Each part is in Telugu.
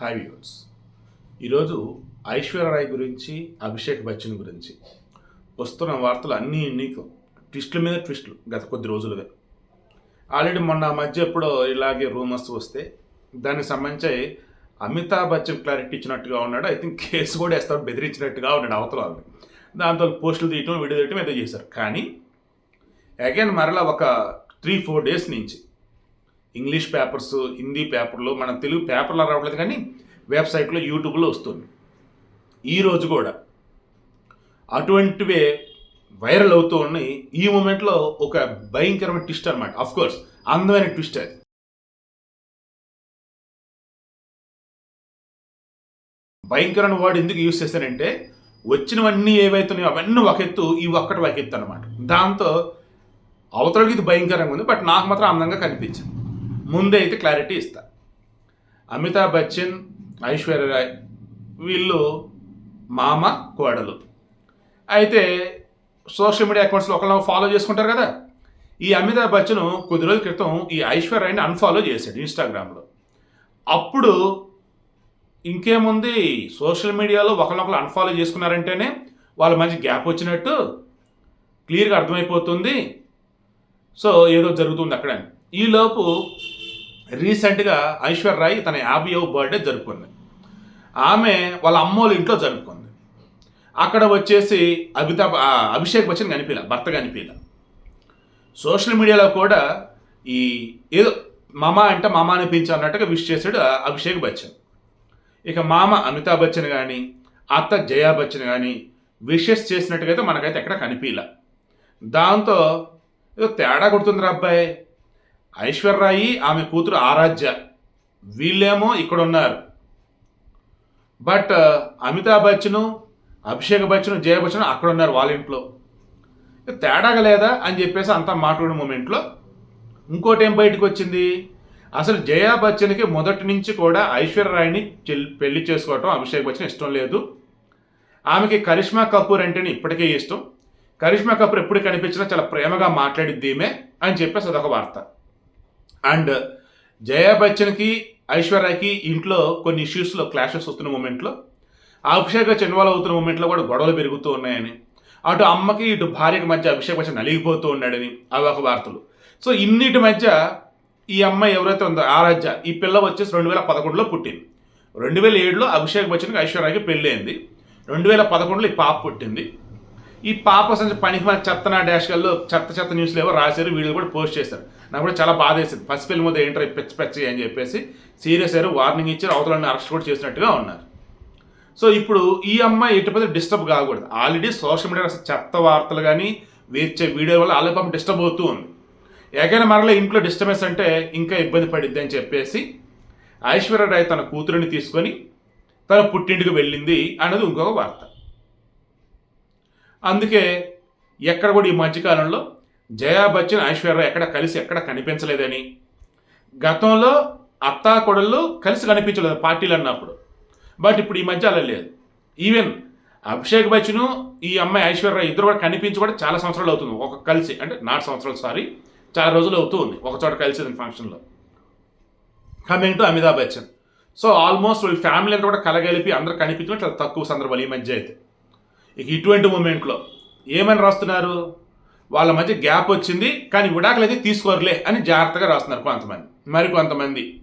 హాయ్ వ్యూవర్స్ ఈరోజు ఐశ్వర్యరాయ్ గురించి అభిషేక్ బచ్చన్ గురించి వస్తున్న వార్తలు అన్నీ నీకు ట్విస్టుల మీద ట్విస్టులు గత కొద్ది రోజులుగా. ఆల్రెడీ మొన్న మధ్య ఎప్పుడో ఇలాగే రూమర్స్ వస్తే దానికి సంబంధించి అమితాబ్ బచ్చన్ క్లారిటీ ఇచ్చినట్టుగా ఉన్నాడు. ఐ థింక్ కేసు కూడా వేస్తాడు బెదిరించినట్టుగా ఉన్నాడు అవతల వాళ్ళని దాంతో పోస్టులు తీయటం వీడియో తీయటం ఏదో చేశారు. కానీ అగైన్ మరలా ఒక త్రీ ఫోర్ డేస్ నుంచి ఇంగ్లీష్ పేపర్స్ హిందీ పేపర్లు మన తెలుగు పేపర్లో రావట్లేదు కానీ వెబ్సైట్లో యూట్యూబ్లో వస్తుంది. ఈరోజు కూడా అటువంటివే వైరల్ అవుతూ ఉన్నాయి. ఈ మూమెంట్లో ఒక భయంకరమైన ట్విస్ట్ అనమాట అఫ్ కోర్స్ అందమైన ట్విస్ట్ అది. భయంకరమైన వర్డ్ ఎందుకు యూస్ చేశానంటే వచ్చినవన్నీ ఏవైతున్నాయో అవన్నీ ఒక ఎత్తు ఈ ఒక్కటి ఒక ఎత్తు అనమాట దాంతో అవతలకి ఇది భయంకరంగా ఉంది బట్ నాకు మాత్రం అందంగా కనిపించింది. ముందే అయితే క్లారిటీ ఇస్తా. అమితాబ్ బచ్చన్ ఐశ్వర్యరాయ్ వీళ్ళు మామ కోడలు. అయితే సోషల్ మీడియా అకౌంట్స్లో ఒకళ్ళు ఫాలో చేసుకుంటారు కదా. ఈ అమితాబ్ బచ్చన్ కొద్ది రోజుల క్రితం ఈ ఐశ్వర్యని అన్ఫాలో చేశాడు ఇన్స్టాగ్రామ్లో అప్పుడు ఇంకేముంది? సోషల్ మీడియాలో ఒకరినొకరు అన్ఫాలో చేసుకున్నారంటేనే వాళ్ళు మంచి గ్యాప్ వచ్చినట్టు క్లియర్గా అర్థమైపోతుంది. సో ఏదో జరుగుతుంది అక్కడ. ఈలోపు రీసెంట్గా ఐశ్వర్య రాయ్ తన యాభైవ బర్త్డే జరుపుకుంది. ఆమె వాళ్ళ అమ్మోళ్ళ ఇంట్లో జరుపుకుంది. అక్కడ వచ్చేసి అమితాబ్ అభిషేక్ బచ్చన్ కనిపించలే భర్త కనిపించలే. సోషల్ మీడియాలో కూడా ఈ ఏదో మామ అంటే మామ అనిపించు అన్నట్టుగా విష్ చేశాడు అభిషేక్ బచ్చన్. ఇక మామ అమితాబ్ బచ్చన్ కానీ అత్త జయా బచ్చన్ కానీ విషెస్ చేసినట్టుగా అయితే మనకైతే ఎక్కడ కనిపించలే. దాంతో ఏదో తేడా కొడుతుందిరా అబ్బాయి. ఐశ్వర్రాయి ఆమె కూతురు ఆరాధ్య. వీళ్ళేమో ఇక్కడ ఉన్నారు బట్ అమితాబ్ బచ్చన్ అభిషేక్ బచ్చన్ జయ బచ్చన్ అక్కడ ఉన్నారు వాళ్ళ ఇంట్లో. తేడాగా లేదా అని చెప్పేసి అంతా మాట్లాడిన మూమెంట్లో ఇంకోటి ఏం బయటకు వచ్చింది అసలు జయా బచ్చన్కి మొదటి నుంచి కూడా ఐశ్వర్యరాయ్ని పెళ్ళి చేసుకోవటం అభిషేక్ బచ్చన్ ఇష్టం లేదు. ఆమెకి కరిష్మా కపూర్ అంటేనే ఇప్పటికే ఇష్టం. కరిష్మా కపూర్ ఎప్పుడు కనిపించినా చాలా ప్రేమగా మాట్లాడిద్ది ఈమె అని చెప్పేసి అదొక వార్త. అండ్ జయా బచ్చన్కి ఐశ్వర్యకి ఇంట్లో కొన్ని ఇష్యూస్లో క్లాషెస్ వస్తున్న మూమెంట్లో అభిషేక్ బచ్చన్ అవుతున్న మూమెంట్లో కూడా గొడవలు పెరుగుతూ ఉన్నాయని అటు అమ్మకి ఇటు భార్యకి మధ్య అభిషేక్ బచ్చన్ నలిగిపోతూ ఉన్నాడని అవి ఒక వార్తలు. సో ఇన్నిటి మధ్య ఈ అమ్మాయి ఎవరైతే ఉందో ఆరాధ్య ఈ పిల్ల వచ్చేసి రెండు వేల పదకొండులో పుట్టింది. రెండు వేల ఏడులో అభిషేక్ బచ్చన్కి ఐశ్వర్యకి పెళ్ళి అయింది రెండు వేల పదకొండులో ఈ పాప పుట్టింది. ఈ పాప సంచి పనికి మన చెత్త నా డాష్ చెత్త చెత్త న్యూస్లు ఏవో రాశారు వీళ్ళు కూడా పోస్ట్ చేశారు. నాకు కూడా చాలా బాధ వేసింది. పసిపిల్ల మీద ఏంటర్ పెచ్చి పెచ్చి అని చెప్పేసి సీరియస్ అయ్యారు వార్నింగ్ ఇచ్చారు అవతలని అరెస్ట్ కూడా చేసినట్టుగా ఉన్నారు. సో ఇప్పుడు ఈ అమ్మాయి ఇటుపతి డిస్టర్బ్ కాకూడదు. ఆల్రెడీ సోషల్ మీడియా చెత్త వార్తలు కానీ వేర్చే వీడియో వల్ల ఆల్రెడీ పాపం డిస్టర్బ్ అవుతూ ఉంది. ఎగైనా మరలా ఇంట్లో డిస్టర్బెన్స్ అంటే ఇంకా ఇబ్బంది పడిద్ది అని చెప్పేసి ఐశ్వర్య రాయ్ తన కూతురిని తీసుకొని తన పుట్టింటికి వెళ్ళింది అన్నది ఇంకొక వార్త. అందుకే ఎక్కడ కూడా ఈ మధ్యకాలంలో జయా బచ్చన్ ఐశ్వర్య ఎక్కడ కలిసి ఎక్కడ కనిపించలేదని. గతంలో అత్తా కొడళ్ళు కలిసి కనిపించలేదు పార్టీలు అన్నప్పుడు బట్ ఇప్పుడు ఈ మధ్య అలా లేదు. ఈవెన్ అభిషేక్ బచ్చను ఈ అమ్మాయి ఐశ్వర్య ఇద్దరు కూడా కనిపించి కూడా చాలా సంవత్సరాలు అవుతుంది. ఒక కలిసి అంటే నాలుగు సంవత్సరాలు సారీ చాలా రోజులు అవుతూ ఉంది. ఒక చోట కలిసి ఫంక్షన్లో coming to Amitabh Bachchan so almost వీళ్ళ ఫ్యామిలీ అంతా కూడా కలగలిపి అందరూ కనిపించడం చాలా తక్కువ సందర్భాలు ఈ మధ్య అయితే. ఇక ఇటువంటి మూమెంట్లో ఏమని రాస్తున్నారు? వాళ్ళ మధ్య గ్యాప్ వచ్చింది కానీ విడాకులు అయితే తీసుకోరులే అని జాగ్రత్తగా రాస్తున్నారు కొంతమంది. మరి కొంతమంది.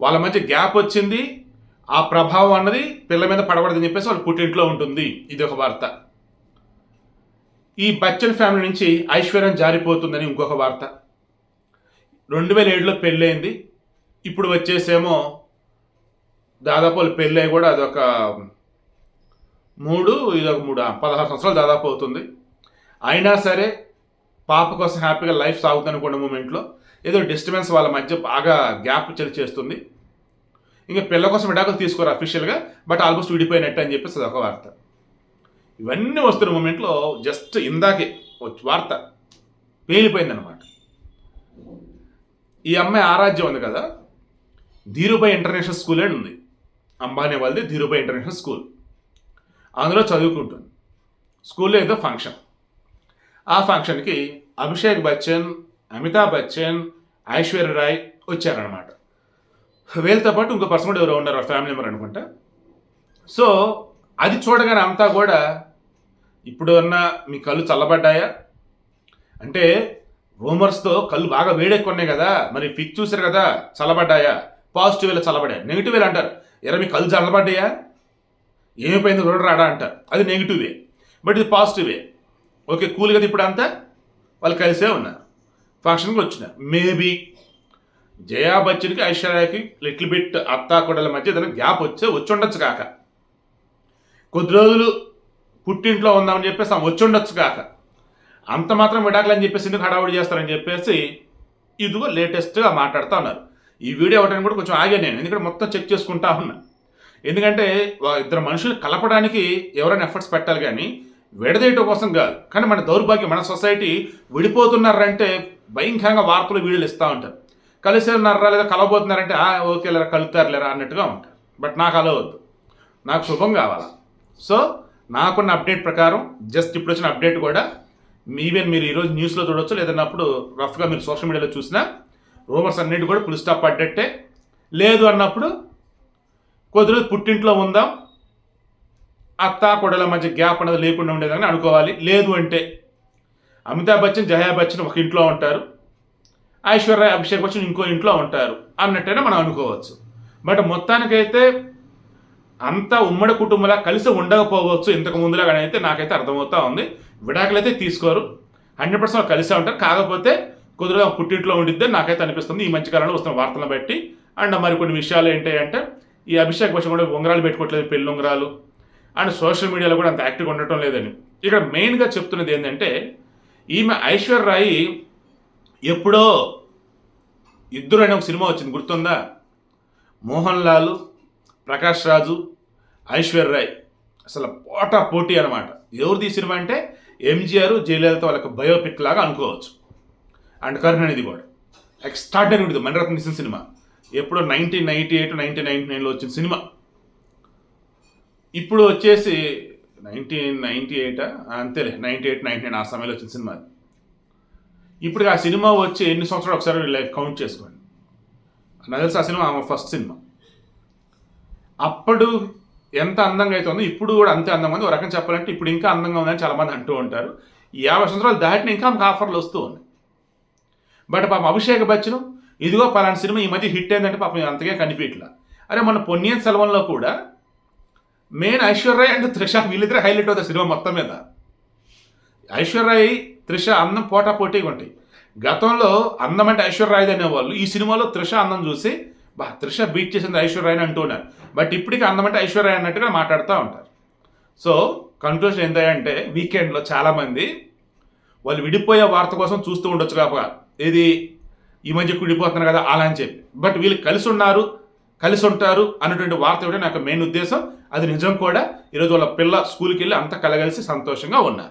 వాళ్ళ మధ్య గ్యాప్ వచ్చింది ఆ ప్రభావం అన్నది పిల్ల మీద పడబడదని చెప్పేసి వాళ్ళ పుట్టింట్లో ఉంటుంది. ఇది ఒక వార్త. ఈ బచ్చన్ ఫ్యామిలీ నుంచి ఐశ్వర్యం జారిపోతుందని ఇంకొక వార్త. రెండు వేల ఏడులో పెళ్ళయింది ఇప్పుడు వచ్చేసేమో దాదాపు వాళ్ళు పెళ్ళై కూడా అదొక మూడు ఇదొక మూడు పదహారు సంవత్సరాలు దాదాపు అవుతుంది. అయినా సరే పాప కోసం హ్యాపీగా లైఫ్ సాగుతుంది మూమెంట్లో. ఏదో డిస్టర్బెన్స్ వాళ్ళ మధ్య బాగా గ్యాప్ చలి చేస్తుంది. ఇంకా పిల్ల కోసం విడాకులు తీసుకోరు అఫీషియల్గా బట్ ఆల్మోస్ట్ విడిపోయినట్టు అని చెప్పేసి అదొక వార్త. ఇవన్నీ వస్తున్న మూమెంట్లో జస్ట్ ఇందాకే వార్త పేలిపోయిందనమాట ఈ అమ్మాయి ఆరాధ్యం ఉంది కదా ధీరుభాయ్ ఇంటర్నేషనల్ స్కూల్ అని ఉంది. అంబానీ వాళ్ళది ధీరుభాయ్ ఇంటర్నేషనల్ స్కూల్. అందులో చదువుకుంటుంది. స్కూల్లో ఏదో ఫంక్షన్. ఆ ఫంక్షన్కి అభిషేక్ బచ్చన్ అమితాబ్ బచ్చన్ ఐశ్వర్య రాయ్ వచ్చారనమాట వీళ్ళతో పాటు ఇంకో పర్సన్ కూడా ఎవరో ఉన్నారు ఫ్యామిలీ మెంబర్ అనుకుంటా. సో అది చూడగానే అంతా కూడా ఇప్పుడు ఉన్న మీ కళ్ళు చల్లబడ్డాయా? అంటే రూమర్స్తో కళ్ళు బాగా వేడెక్కున్నాయి కదా మరి ఫిక్ చూసారు కదా చల్లబడ్డాయా? పాజిటివ్ వేళ చల్లబడ్డాయి నెగిటివ్ వేళ అంటారు. ఎరా మీ కళ్ళు చల్లబడ్డాయా? ఏమైపోయింది రోడ్ రాడా అంటారు అది నెగిటివ్ వే బట్ ఇది పాజిటివ్ వే ఓకే కూల్ కదా ఇప్పుడు అంతా? వాళ్ళు కలిసే ఉన్నారు. ఫంక్షన్కి వచ్చిన. మేబీ జయా బచ్చన్కి ఐశ్వర్యకి లిటిల్ బిట్ అత్తా కొడల మధ్య ఏదైనా గ్యాప్ వచ్చే వచ్చి ఉండొచ్చు కాక. కొద్ది రోజులు పుట్టింట్లో ఉందామని చెప్పేసి ఆమె వచ్చి ఉండొచ్చు కాక. అంత మాత్రం విడాకులు అని చెప్పేసి ఎందుకు హడావుడి చేస్తారని చెప్పేసి ఇదిగో లేటెస్ట్గా మాట్లాడుతూ ఉన్నారు. ఈ వీడియో అవ్వడానికి కూడా కొంచెం ఆగా నేను. ఎందుకంటే మొత్తం చెక్ చేసుకుంటా ఉన్నా. ఎందుకంటే ఇద్దరు మనుషులు కలపడానికి ఎవరైనా ఎఫర్ట్స్ పెట్టాలి కానీ విడదీయటం కోసం కాదు. కానీ మన దౌర్భాగ్యం మన సొసైటీ విడిపోతున్నారంటే భయంకరంగా వార్తలు వీడియోలు ఇస్తూ ఉంటారు. కలిసి ఉన్నారా లేదా కలవబోతున్నారంటే "ఆ, ఓకే లేరా కలుగుతారు లేరా అన్నట్టుగా ఉంటారు. బట్ నాకు అలా వద్దు. నాకు శుభం కావాలా. సో నాకున్న అప్డేట్ ప్రకారం జస్ట్ ఇప్పుడు వచ్చిన అప్డేట్ కూడా ఈవెన్ మీరు ఈరోజు న్యూస్లో చూడొచ్చు లేదన్నప్పుడు రఫ్గా మీరు సోషల్ మీడియాలో చూసినా రూమర్స్ అన్నిటి కూడా ఫుల్ స్టాప్ పడ్డట్టే లేదు అన్నప్పుడు కొద్ది రోజులు పుట్టింట్లో ఉందాం. అత్త కొడల మధ్య గ్యాప్ అనేది లేకుండా ఉండేదని అనుకోవాలి. లేదు అంటే అమితాబ్ బచ్చన్ జయా బచ్చన్ ఒక ఇంట్లో ఉంటారు. ఐశ్వర్య అభిషేక్ బచ్చన్ ఇంకో ఇంట్లో ఉంటారు అన్నట్టయినా మనం అనుకోవచ్చు. బట్ మొత్తానికైతే అంతా ఉమ్మడి కుటుంబంలా కలిసి ఉండకపోవచ్చు ఇంతకు ముందులా కానీ అయితే నాకైతే అర్థమవుతా ఉంది. విడాకులు అయితే తీసుకోరు. హండ్రెడ్ పర్సెంట్ కలిసే ఉంటారు. కాకపోతే కుదురుగా పుట్టింట్లో ఉండిద్దే నాకైతే అనిపిస్తుంది. ఈ మధ్య కాలంలో వస్తున్న వార్తలను బట్టి. అండ్ మరి కొన్ని విషయాలు ఏంటి అంటే ఈ అభిషేక్ బచ్చన్ కూడా ఉంగరాలు పెట్టుకోవట్లేదు పెళ్ళి ఉంగరాలు. అండ్ సోషల్ మీడియాలో కూడా అంత యాక్టివ్గా ఉండటం లేదని. ఇక్కడ మెయిన్గా చెప్తున్నది ఏంటంటే ఈమె ఐశ్వర్య రాయి ఎప్పుడో ఇద్దరు అనే ఒక సినిమా వచ్చింది గుర్తుందా? మోహన్ లాల్ ప్రకాష్ రాజు ఐశ్వర్య రాయ్. అసలు పోటా పోటీ అనమాట ఎవరిది ఈ సినిమా అంటే ఎంజీఆర్ జయలలిత వాళ్ళకి బయోపిక్ లాగా అనుకోవచ్చు. అండ్ కరుణానిధి కూడా. ఎక్స్ట్రాడనరీ ఉంటుంది మణిరత్న సినిమా. ఎప్పుడో nineteen ninety eight nineteen ninety నైన్లో వచ్చిన సినిమా. ఇప్పుడు వచ్చేసి నైన్టీన్ నైన్టీ ఎయిట్ అంతేలే నైన్టీ ఎయిట్ నైన్టీ నైన్ ఆ సమయంలో వచ్చిన సినిమా ఇప్పుడు ఆ సినిమా వచ్చి ఎన్ని సంవత్సరాలు ఒకసారి లైక్ కౌంట్ చేసుకోండి. నాకు తెలిసి ఆ సినిమా ఆమె ఫస్ట్ సినిమా. అప్పుడు ఎంత అందంగా అయితే ఉందో ఇప్పుడు కూడా అంతే అందంగా ఉంది. ఒక రకం చెప్పాలంటే ఇప్పుడు ఇంకా అందంగా ఉందని చాలామంది అంటూ ఉంటారు. యాభై సంవత్సరాలు దాటిన ఇంకా ఆమెకు ఆఫర్లు వస్తూ ఉన్నాయి. బట్ పాపం అభిషేక్ బచ్చన్ ఇదిగో పలానా సినిమా ఈ మధ్య హిట్ అయిందంటే పాపం అంతగా కనిపించట్లా. అరే మన పొన్నియన్ సెల్వంలో కూడా మెయిన్ ఐశ్వర్య అండ్ త్రిష వీళ్ళిద్దరే హైలైట్ అవుతారు సినిమా మొత్తం మీద. ఐశ్వర్య త్రిష అందం పోటా పోటీగా ఉంటాయి. గతంలో అందం అంటే ఐశ్వర్యరాయ్ అనేవాళ్ళు ఈ సినిమాలో త్రిష అందం చూసి బా త్రిష బీట్ చేసింది ఐశ్వర్యరాయ్ అని అంటున్నారు. బట్ ఇప్పటికీ అందం అంటే ఐశ్వర్యరాయ్ అన్నట్టుగా మాట్లాడుతూ ఉంటారు. సో కన్క్లూషన్ ఏంటంటే వీకెండ్లో చాలామంది వాళ్ళు విడిపోయే వార్త కోసం చూస్తూ ఉండొచ్చు కాక ఇది ఈ మధ్య కుడిపోతున్నారు కదా అలా అని చెప్పి. బట్ వీళ్ళు కలిసి ఉన్నారు కలిసి ఉంటారు అన్నటువంటి వార్త ఇవ్వడం నాకు మెయిన్ ఉద్దేశం. అది నిజం కూడా. ఈరోజు వాళ్ళ పిల్ల స్కూల్కి వెళ్ళి అంతా కలగలిసి సంతోషంగా ఉన్నారు.